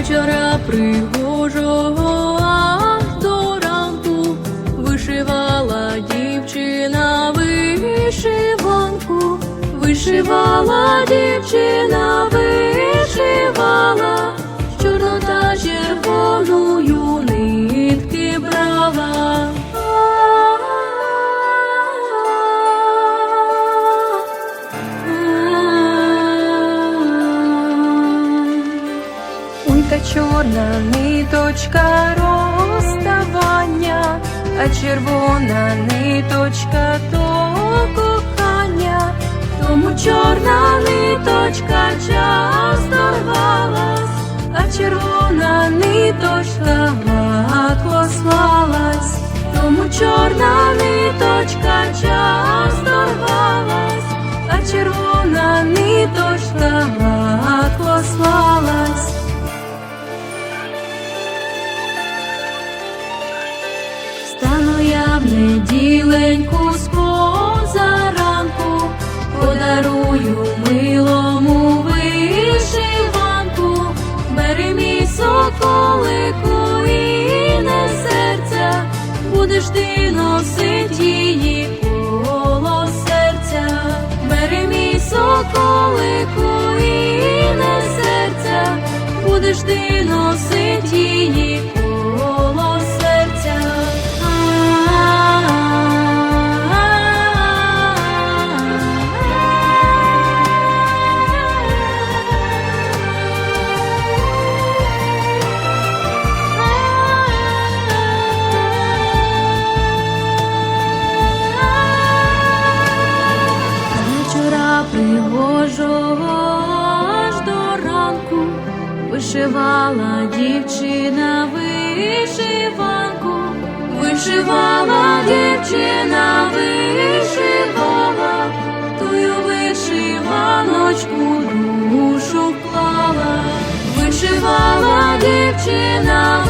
вечора пригожого аж до ранку. Вишивала дівчина вишиванку, вишивала дівчина, вишивала, та чорна ниточка розставання, а червона ниточка то кохання, тому чорна ниточка часто рвалась, а червона ниточка гладко слалась, тому чорна ниточка в неділеньку з позаранку, подарую милому вишиванку, бери мій соколику і не серця, будеш ти носить її коло серця, бери мій соколику і не серця, будеш ти носить її вишивала дівчина вишиванку, вишивала дівчина, вишивала, тую вишиваночку душу клала, вишивала дівчина.